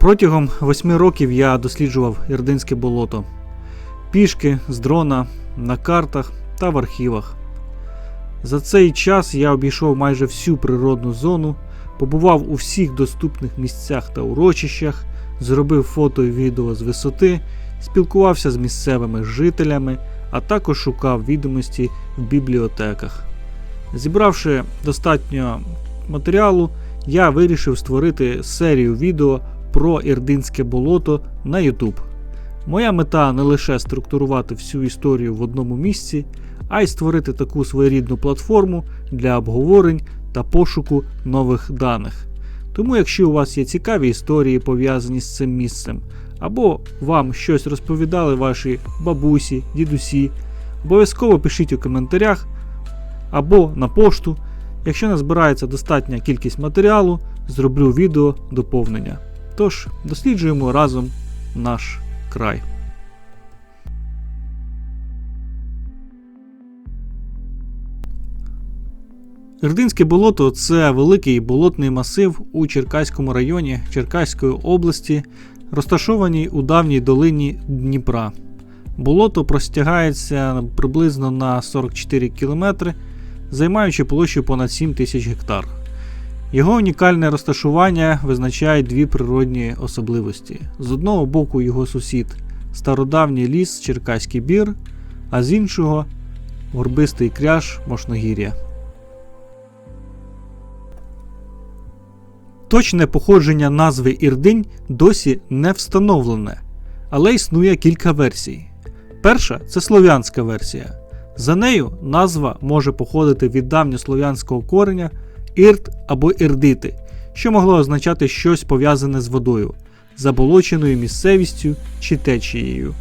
Протягом восьми років я досліджував Ірдинське болото. Пішки з дрона, на картах та в архівах. За цей час я обійшов майже всю природну зону, побував у всіх доступних місцях та урочищах, зробив фото і відео з висоти, спілкувався з місцевими жителями, а також шукав відомості в бібліотеках. Зібравши достатньо матеріалу, я вирішив створити серію відео про Ірдинське болото на YouTube. Моя мета не лише структурувати всю історію в одному місці, а й створити таку своєрідну платформу для обговорень та пошуку нових даних. Тому, якщо у вас є цікаві історії пов'язані з цим місцем, або вам щось розповідали ваші бабусі, дідусі, обов'язково пишіть у коментарях або на пошту. Якщо не збирається достатня кількість матеріалу, зроблю відео доповнення. Тож, досліджуємо разом наш край. Ірдинське болото це великий болотний масив у Черкаському районі Черкаської області, розташований у давній долині Дніпра. Болото простягається приблизно на 44 км, займаючи площу понад 7 тисяч гектар. Його унікальне розташування визначає дві природні особливості. З одного боку його сусід стародавній ліс Черкаський бір, а з іншого горбистий кряж Мошногір'я. Точне походження назви Ірдинь досі не встановлене, але існує кілька версій. Перша це слов'янська версія. За нею назва може походити від давньослов'янського кореня ірт або ірдити, що могло означати щось пов'язане з водою, заболоченою місцевістю чи течією.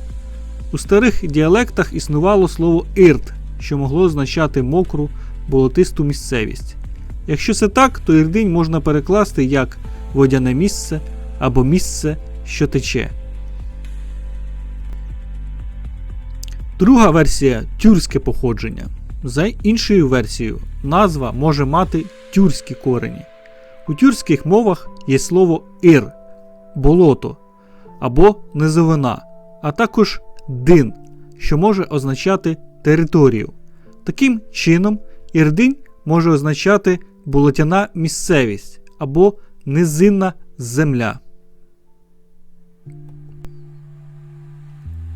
У старих діалектах існувало слово ірт, що могло означати мокру, болотисту місцевість. Якщо це так, то ірдинь можна перекласти як водяне місце або місце, що тече. Друга версія тюркське походження. За іншою версією, назва може мати тюркські корені. У тюркських мовах є слово ір болото або низовина, а також дин, що може означати територію. Таким чином, ірдинь може означати болотяна місцевість або низинна земля.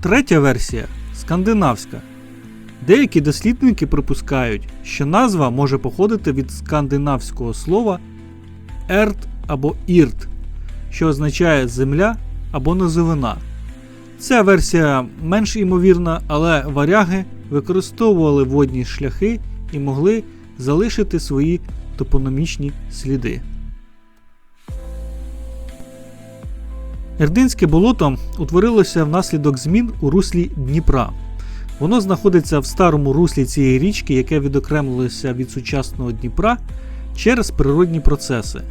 Третя версія скандинавська. Деякі дослідники припускають, що назва може походити від скандинавського слова ерт або ірт, що означає земля або низовина. Ця версія менш імовірна, але варяги використовували водні шляхи і могли залишити свої топономічні сліди. Ердинське болото утворилося внаслідок змін у руслі Дніпра. Воно знаходиться в старому руслі цієї річки, яке відокремилося від сучасного Дніпра через природні процеси.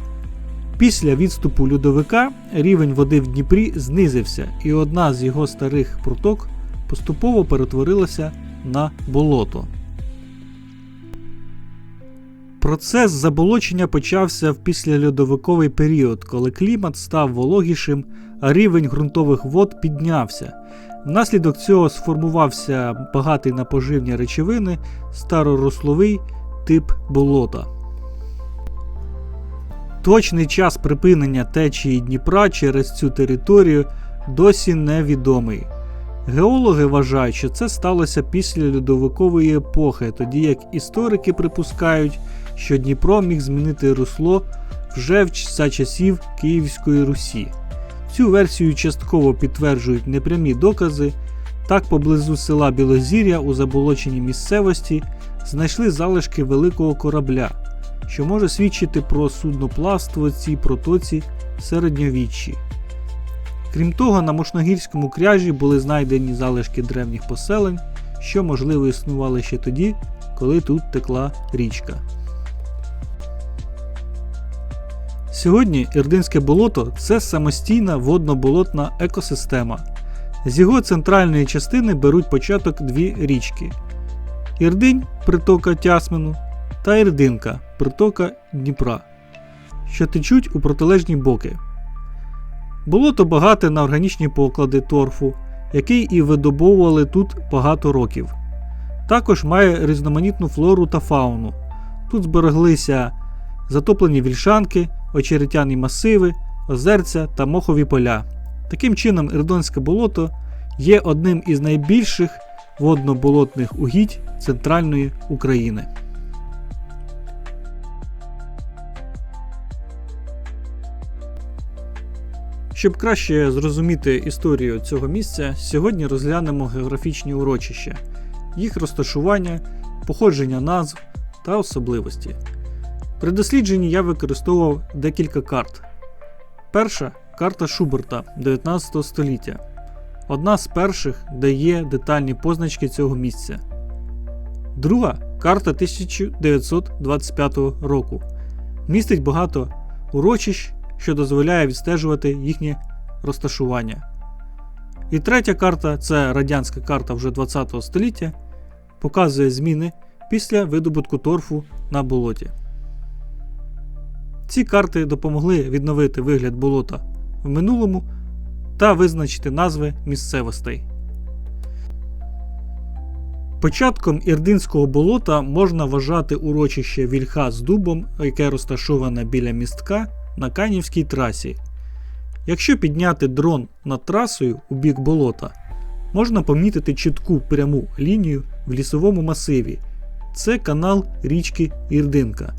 Після відступу льодовика рівень води в Дніпрі знизився, і одна з його старих проток поступово перетворилася на болото. Процес заболочення почався в післяльодовиковий період, коли клімат став вологішим, а рівень ґрунтових вод піднявся. Внаслідок цього сформувався багатий на поживні речовини старорословий тип болота. Точний час припинення течії Дніпра через цю територію досі невідомий. Геологи вважають, що це сталося після льодовикової епохи, тоді як історики припускають, що Дніпро міг змінити русло вже за часів Київської Русі. Цю версію частково підтверджують непрямі докази. Так, поблизу села Білозір'я у заболоченій місцевості знайшли залишки великого корабля, що може свідчити про судноплавство цій протоці середньовіччі. Крім того, на Мошногірському кряжі були знайдені залишки древніх поселень, що можливо існували ще тоді, коли тут текла річка. Сьогодні Ірдинське болото це самостійна водно-болотна екосистема. З його центральної частини беруть початок дві річки: Ірдинь притока Тясмину та Ірдинка притока Дніпра, що течуть у протилежні боки. Болото багате на органічні поклади торфу, який і видобовували тут багато років. Також має різноманітну флору та фауну. Тут збереглися затоплені вільшанки, очеретяні масиви, озерця та мохові поля. Таким чином, Ірдонське болото є одним із найбільших водно-болотних угідь центральної України. Щоб краще зрозуміти історію цього місця, сьогодні розглянемо географічні урочища, їх розташування, походження назв та особливості. При дослідженні я використовував декілька карт. Перша карта Шуберта 19 століття. Одна з перших, де є детальні позначки цього місця. Друга карта 1925 року. Містить багато урочищ, що дозволяє відстежувати їхнє розташування. І третя карта це радянська карта вже 20 століття, показує зміни після видобутку торфу на болоті. Ці карти допомогли відновити вигляд болота в минулому та визначити назви місцевостей. Початком Ірдинського болота можна вважати урочище Вільха з дубом, яке розташоване біля містка на Канівській трасі. Якщо підняти дрон над трасою у бік болота, можна помітити чітку пряму лінію в лісовому масиві. Це канал річки Ірдинка.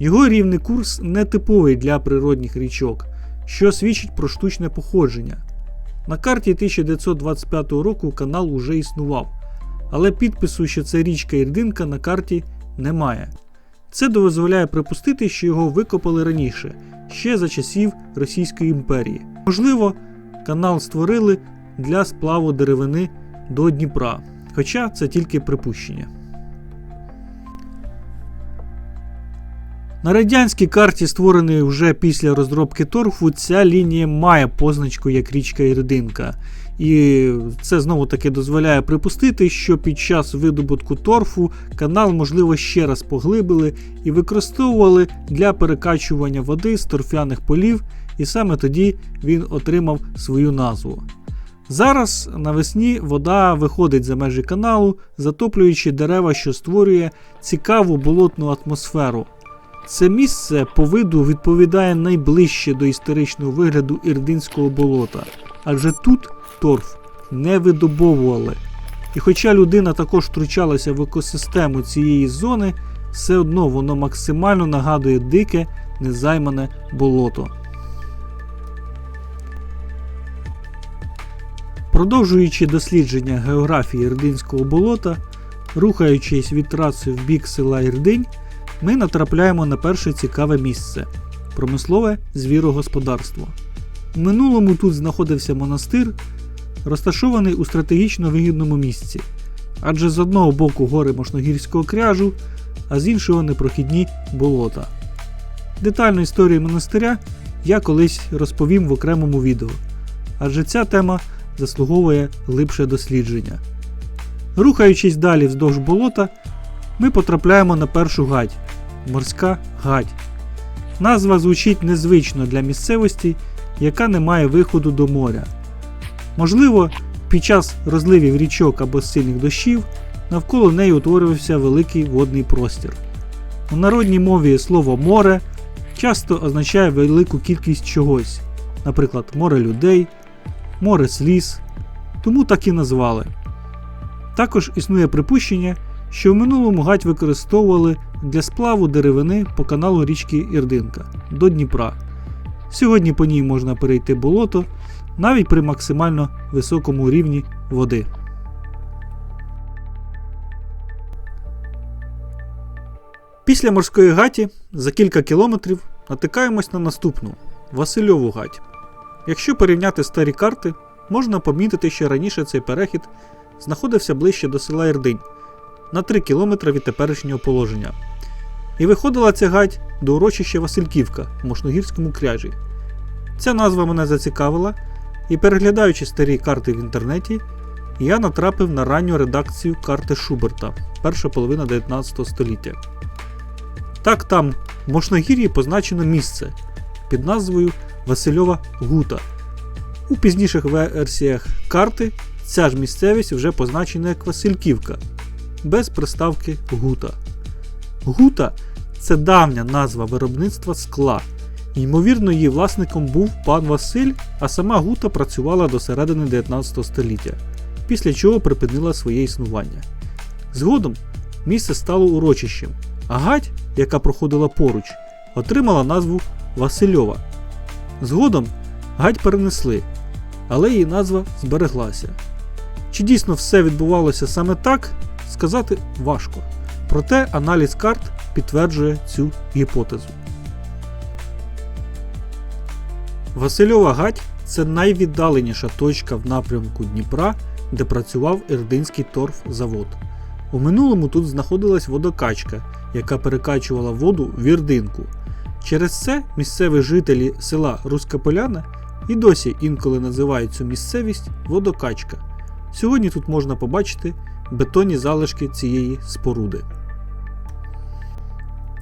Його рівний курс не типовий для природних річок, що свідчить про штучне походження. На карті 1925 року канал уже існував, але підпису, що це річка Ірдинка на карті немає. Це дозволяє припустити, що його викопали раніше, ще за часів Російської імперії. Можливо, канал створили для сплаву деревини до Дніпра, хоча це тільки припущення. На радянській карті, створеної вже після розробки торфу, ця лінія має позначку як річка Іридинка. І це знову таки дозволяє припустити, що під час видобутку торфу канал, можливо, ще раз поглибили і використовували для перекачування води з торфяних полів, і саме тоді він отримав свою назву. Зараз навесні вода виходить за межі каналу, затоплюючи дерева, що створює цікаву болотну атмосферу. Це місце по виду відповідає найближче до історичного вигляду Ірдинського болота, адже тут торф не видобовували. І хоча людина також втручалася в екосистему цієї зони, все одно воно максимально нагадує дике, незаймане болото. Продовжуючи дослідження географії Ірдинського болота, рухаючись від траси в бік села Ірдинь, ми натрапляємо на перше цікаве місце промислове звірогосподарство. В минулому тут знаходився монастир, розташований у стратегічно вигідному місці, адже з одного боку гори Мошногірського кряжу, а з іншого непрохідні болота. Детальну історію монастиря я колись розповім в окремому відео, адже ця тема заслуговує глибше дослідження. Рухаючись далі вздовж болота, ми потрапляємо на першу гать морська гать. Назва звучить незвично для місцевості, яка не має виходу до моря. Можливо, під час розливів річок або сильних дощів навколо неї утворювався великий водний простір. У народній мові слово море часто означає велику кількість чогось, наприклад, море людей, море сліз, тому так і назвали. Також існує припущення, що в минулому гать використовували для сплаву деревини по каналу річки Ірдинка до Дніпра. Сьогодні по ній можна перейти болото навіть при максимально високому рівні води. Після морської гаті за кілька кілометрів натикаємось на наступну Васильову гать. Якщо порівняти старі карти, можна помітити, що раніше цей перехід знаходився ближче до села Ірдинь на 3 кілометри від теперішнього положення. І виходила ця гать до урочища Васильківка в Мошногірському кряжі. Ця назва мене зацікавила, і переглядаючи старі карти в інтернеті, я натрапив на ранню редакцію карти Шуберта, перша половина 19 століття. Так там в Мошногір'ї позначено місце під назвою Васильова Гута, У пізніших версіях карти ця ж місцевість вже позначена як Васильківка, без приставки Гута. Гута це давня назва виробництва скла. Ймовірно, її власником був пан Василь, а сама Гута працювала до середини 19 століття, після чого припинила своє існування. Згодом місце стало урочищем, а гать, яка проходила поруч, отримала назву Васильова. Згодом гать перенесли, але її назва збереглася. Чи дійсно все відбувалося саме так, сказати важко. Проте аналіз карт підтверджує цю гіпотезу. Васильова Гать це найвіддаленіша точка в напрямку Дніпра, де працював Ірдинський торфзавод. У минулому тут знаходилась водокачка, яка перекачувала воду в Ірдинку. Через це місцеві жителі села Руська Поляна і досі інколи називають цю місцевість водокачка. Сьогодні тут можна побачити бетонні залишки цієї споруди.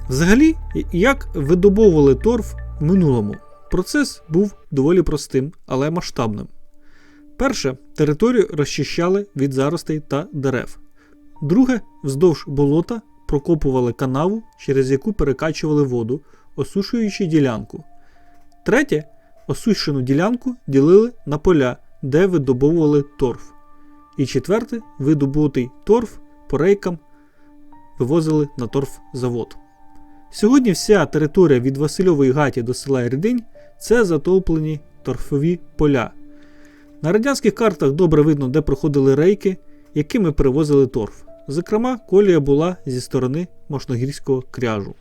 Взагалі, як видобовували торф в минулому? Процес був доволі простим, але масштабним. Перше, територію розчищали від заростей та дерев. Друге, вздовж болота прокопували канаву, через яку перекачували воду, осушуючи ділянку. Третє, осушену ділянку ділили на поля, де видобовували торф. І четверте, видобутий торф по рейкам вивозили на торфзавод. Сьогодні вся територія від Васильової гаті до села Ірдинь це затоплені торфові поля. На радянських картах добре видно, де проходили рейки, якими перевозили торф. Зокрема, колія була зі сторони Мошногірського кряжу.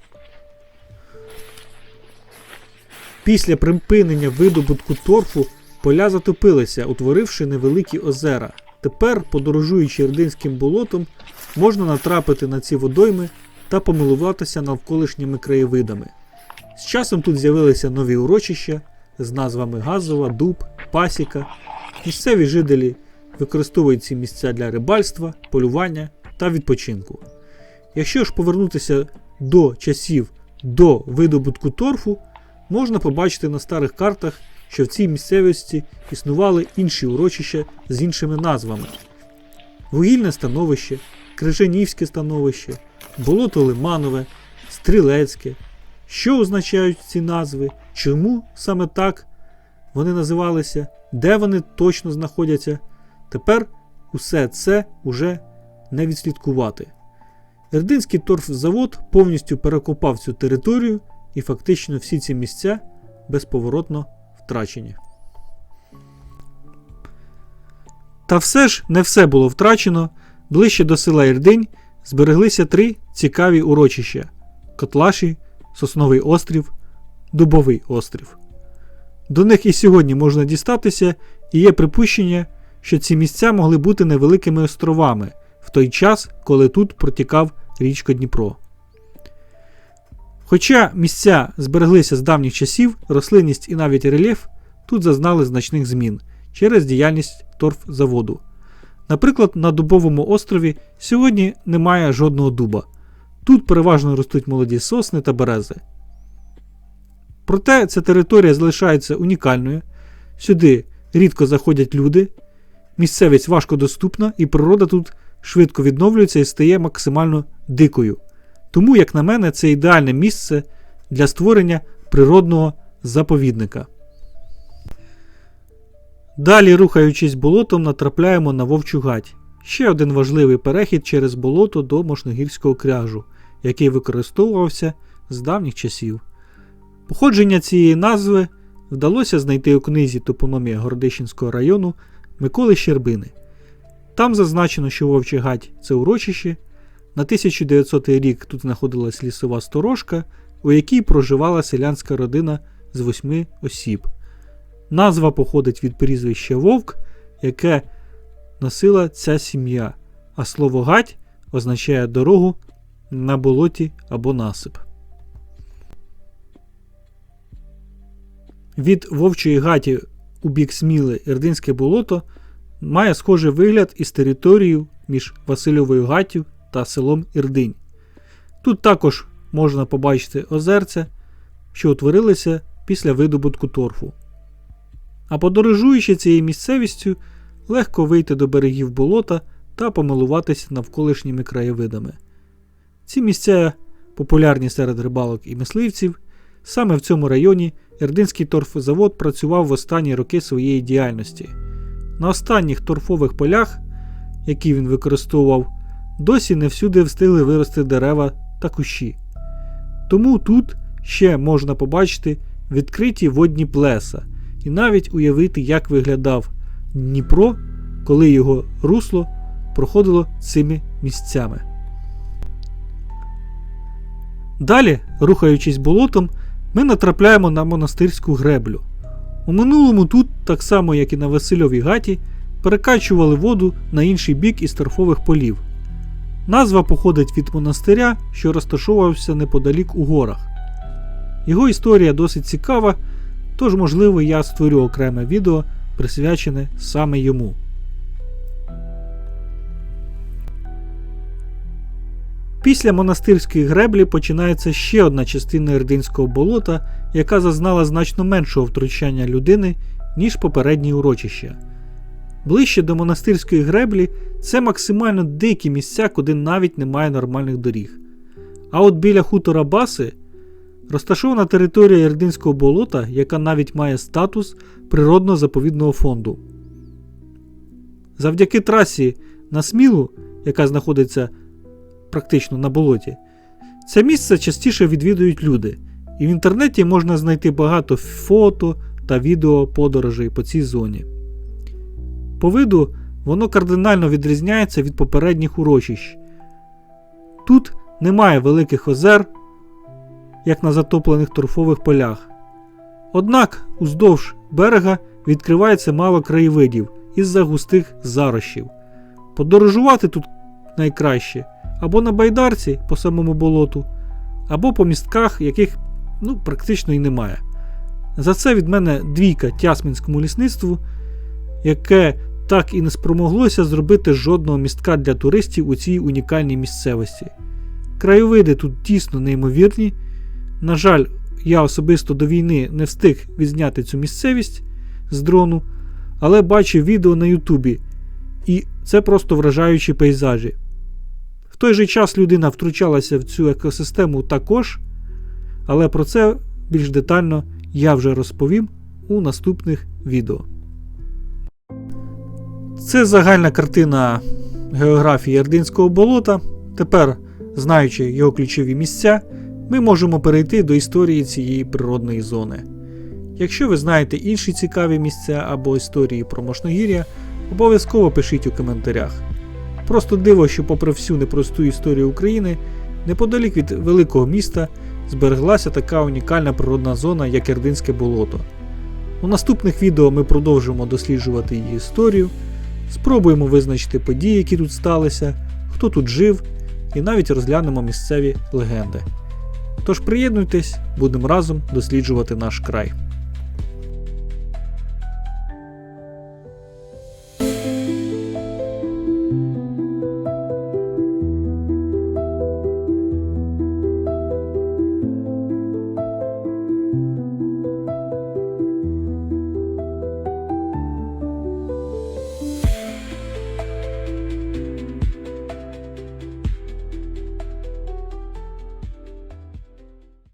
Після припинення видобутку торфу поля затопилися, утворивши невеликі озера. Тепер, подорожуючи Ірдинським болотом, можна натрапити на ці водойми та помилуватися навколишніми краєвидами. З часом тут з'явилися нові урочища з назвами Газова, Дуб, Пасіка. Місцеві жителі використовують ці місця для рибальства, полювання та відпочинку. Якщо ж повернутися до часів до видобутку торфу, можна побачити на старих картах, що в цій місцевості існували інші урочища з іншими назвами: Вугільне становище, Крижанівське становище, Болото Лиманове, Стрілецьке. Що означають ці назви? Чому саме так вони називалися? Де вони точно знаходяться? Тепер усе це уже не відслідкувати. Ердинський торфзавод повністю перекопав цю територію і фактично всі ці місця безповоротно втрачені. Та все ж не все було втрачено. Ближче до села Ірдинь збереглися три цікаві урочища Котлаші, Сосновий острів, Дубовий острів. До них і сьогодні можна дістатися, і є припущення, що ці місця могли бути невеликими островами в той час, коли тут протікав річка Дніпро. Хоча місця збереглися з давніх часів, рослинність і навіть рельєф тут зазнали значних змін через діяльність торфзаводу. Наприклад, на Дубовому острові сьогодні немає жодного дуба. Тут переважно ростуть молоді сосни та берези. Проте ця територія залишається унікальною. Сюди рідко заходять люди, місцевість важко доступна, і природа тут швидко відновлюється і стає максимально дикою. Тому, як на мене, це ідеальне місце для створення природного заповідника. Далі, рухаючись болотом, натрапляємо на Вовчу Гать. Ще один важливий перехід через болото до Мошногірського кряжу, який використовувався з давніх часів. Походження цієї назви вдалося знайти у книзі Топономія Городищенського району Миколи Щербини. Там зазначено, що Вовчий Гать це урочище. На 1900 рік тут знаходилась лісова сторожка, у якій проживала селянська родина з восьми осіб. Назва походить від прізвища Вовк, яке носила ця сім'я, а слово гать означає дорогу на болоті або насип. Від Вовчої гаті у бік Сміли Ірдинське болото має схожий вигляд із територією між Васильовою гаттю та селом Ірдинь. Тут також можна побачити озерця, що утворилися після видобутку торфу. А подорожуючи цією місцевістю, легко вийти до берегів болота та помилуватися навколишніми краєвидами. Ці місця популярні серед рибалок і мисливців. Саме в цьому районі Ірдинський торфозавод працював в останні роки своєї діяльності. На останніх торфових полях, які він використовував, досі не всюди встигли вирости дерева та кущі. Тому тут ще можна побачити відкриті водні плеса і навіть уявити, як виглядав Дніпро, коли його русло проходило цими місцями. Далі, рухаючись болотом, ми натрапляємо на монастирську греблю. У минулому тут, так само як і на Васильовій гаті, перекачували воду на інший бік із торфових полів. Назва походить від монастиря, що розташовувався неподалік у горах. Його історія досить цікава, тож, можливо, я створю окреме відео, присвячене саме йому. Після монастирської греблі починається ще одна частина Ірдинського болота, яка зазнала значно меншого втручання людини, ніж попередні урочища. Ближче до монастирської греблі це максимально дикі місця, куди навіть немає нормальних доріг. А от біля хутора Баси розташована територія Ірдинського болота, яка навіть має статус природно-заповідного фонду. Завдяки трасі на Смілу, яка знаходиться практично на болоті, це місце частіше відвідують люди, і в інтернеті можна знайти багато фото та відео подорожей по цій зоні. По виду воно кардинально відрізняється від попередніх урочищ. Тут немає великих озер, як на затоплених торфових полях. Однак уздовж берега відкривається мало краєвидів із-за густих зарощів. Подорожувати тут найкраще або на байдарці по самому болоту, або по містках, яких ну, практично і немає. За це від мене двійка Тясминському лісництву, яке так і не спромоглося зробити жодного містка для туристів у цій унікальній місцевості. Краєвиди тут дійсно неймовірні. На жаль, я особисто до війни не встиг відзняти цю місцевість з дрону, але бачив відео на Ютубі, і це просто вражаючі пейзажі. В той же час людина втручалася в цю екосистему також, але про це більш детально я вже розповім у наступних відео. Це загальна картина географії Ярдинського болота. Тепер, знаючи його ключові місця, ми можемо перейти до історії цієї природної зони. Якщо ви знаєте інші цікаві місця або історії про Мошногір'я, обов'язково пишіть у коментарях. Просто диво, що, попри всю непросту історію України, неподалік від великого міста збереглася така унікальна природна зона, як Ярдинське болото. У наступних відео ми продовжимо досліджувати її історію, спробуємо визначити події, які тут сталися, хто тут жив, і навіть розглянемо місцеві легенди. Тож приєднуйтесь, будемо разом досліджувати наш край.